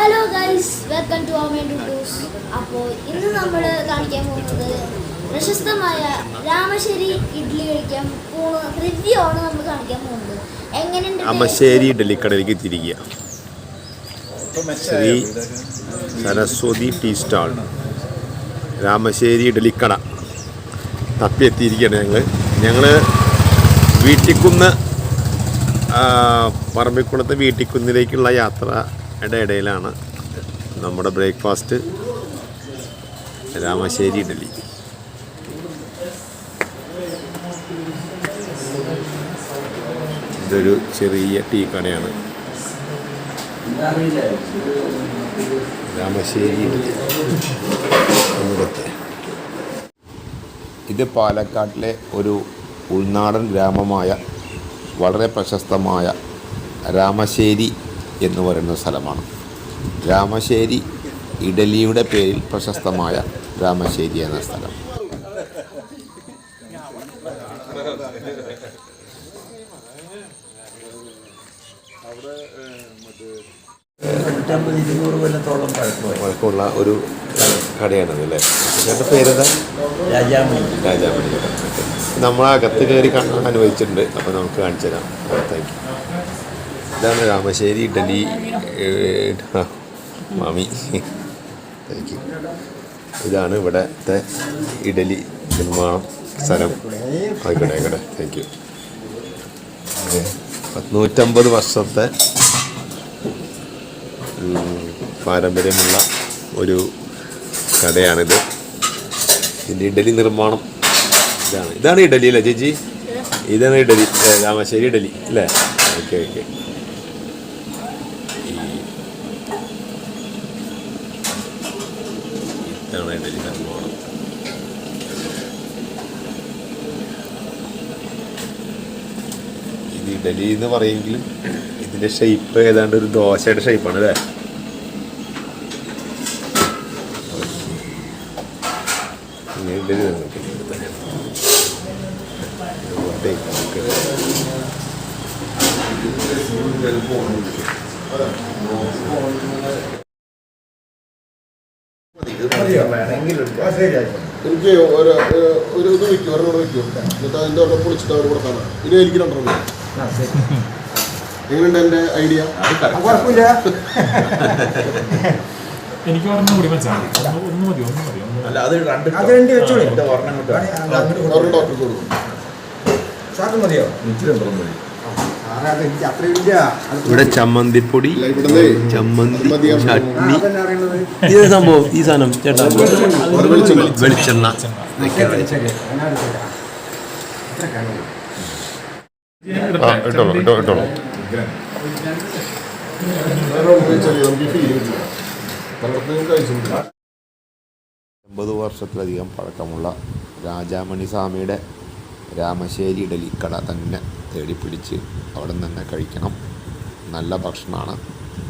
Hello guys welcome to our doos അപ്പോൾ ഇന്ന് നമ്മൾ കാണിക്കാൻ പോകുന്നത് പ്രശസ്തമായ രാമശ്ശേരി ഇഡ്ഡലി കഴിക്കാൻ പോകുന്ന റിവ്യൂ ആണ് നമ്മൾ കാണിക്കാൻ പോകുന്നത്. എങ്ങനെയുണ്ട് അമശ്ശേരി ഡൽഹിക്കടയിലേക്ക് തിരിക്കുക ശ്രീ സരസ്വതി ടീ സ്റ്റാൾ. രാമശ്ശേരി ഡൽഹിക്കട തപ്പിയെത്തിയിരിക്കുകയാണ് ഞങ്ങൾ ഞങ്ങൾ വീട്ടിക്കുന്ന് പറമ്പിക്കുളത്ത് വീട്ടിക്കുന്നിലേക്കുള്ള യാത്രയുടെ ഇടയിലാണ് നമ്മുടെ ബ്രേക്ക്ഫാസ്റ്റ് രാമശ്ശേരി ഇഡലി. ഇതൊരു ചെറിയ ടീ കടയാണ്. രാമശ്ശേരി അമൃതത്തെ ഇത് പാലക്കാട്ടിലെ ഒരു ഉൾനാടൻ ഗ്രാമമായ വളരെ പ്രശസ്തമായ രാമശ്ശേരി എന്ന് പറയുന്ന സ്ഥലമാണ്. രാമശ്ശേരി ഇഡലിയുടെ പേരിൽ പ്രശസ്തമായ രാമശ്ശേരി എന്ന സ്ഥലം. വഴക്കമുള്ള ഒരു കടയാണത് അല്ലേ? ചേട്ടന്റെ പേരെന്താ? രാജാമണി. രാജാമണി കത്ത് നമ്മൾ അകത്ത് കയറി കാണാൻ അനുവദിച്ചിട്ടുണ്ട് അപ്പോൾ നമുക്ക് കാണിച്ചു തരാം താങ്ക് യു ഇതാണ് രാമശ്ശേരി ഇഡലി ആ, മാമി. താങ്ക് യു ഇതാണ് ഇവിടത്തെ ഇഡലി നിർമ്മാണം സ്ഥലം. ആയിക്കോട്ടെ ആയിക്കോട്ടെ. താങ്ക് യു നൂറ്റമ്പത് വർഷത്തെ പാരമ്പര്യമുള്ള ഒരു കടയാണിത് ഇതിന്റെ ഇഡലി നിർമ്മാണം ഇതാണ്. ഇതാണ് ഇഡലി അല്ലേ ചേച്ചി? ഇതാണ് ഇഡലി രാമശ്ശേരി ഇഡലി അല്ലേ? ഓക്കെ ഓക്കെ ഇതാണ് ഇഡലി നിർമ്മാണം ഇത് ഇഡലി എന്ന് പറയുമെങ്കിലും ഇതിന്റെ ഷേപ്പ് ഏതാണ്ട് ഒരു ദോശയുടെ ഷേപ്പാണ് അല്ലേ? ഇഡലി നമുക്ക് എനിക്ക് ഒരു ഒരു ഇത് വയ്ക്കും ഒരെണ്ണം കൂടെ വയ്ക്കും. എന്നിട്ട് അതിന്റെ ഒരെണ്ണം പൊളിച്ചിട്ട് അവർ കൊടുക്കാനാണ് ഇനി എനിക്ക് രണ്ടെണ്ണം എങ്ങനെയുണ്ട് എന്റെ ഐഡിയ? എനിക്ക് ഒരെണ്ണം കൂടി വെച്ചാൽ മതി. ഒന്ന് മതി ഒന്ന് മതി ഒന്ന് അല്ല അത് രണ്ട് അത് രണ്ട് വെച്ചോളൂ. ഒരെണ്ണം കൊടുക്കും. സാറിന് മതിയോ? എനിക്ക് രണ്ടെണ്ണം മതി. ഇവിടെ ചമ്മന്തിപ്പൊടി ചമ്മന്തി ചട്നി. ഇത് സംഭവം ഈ സാധനം ചേട്ടാ. വെളിച്ചെണ്ണ. ഇട്ടോളൂ ഇട്ടോ ഇട്ടോളൂ. അമ്പത് വർഷത്തിലധികം പഴക്കമുള്ള രാജാമണി സ്വാമിയുടെ രാമശ്ശേരി ഇഡലിക്കട കട തന്നെ തേടിപ്പിടിച്ച് അവിടെ നിന്ന് തന്നെ കഴിക്കണം. നല്ല ഭക്ഷണമാണ്.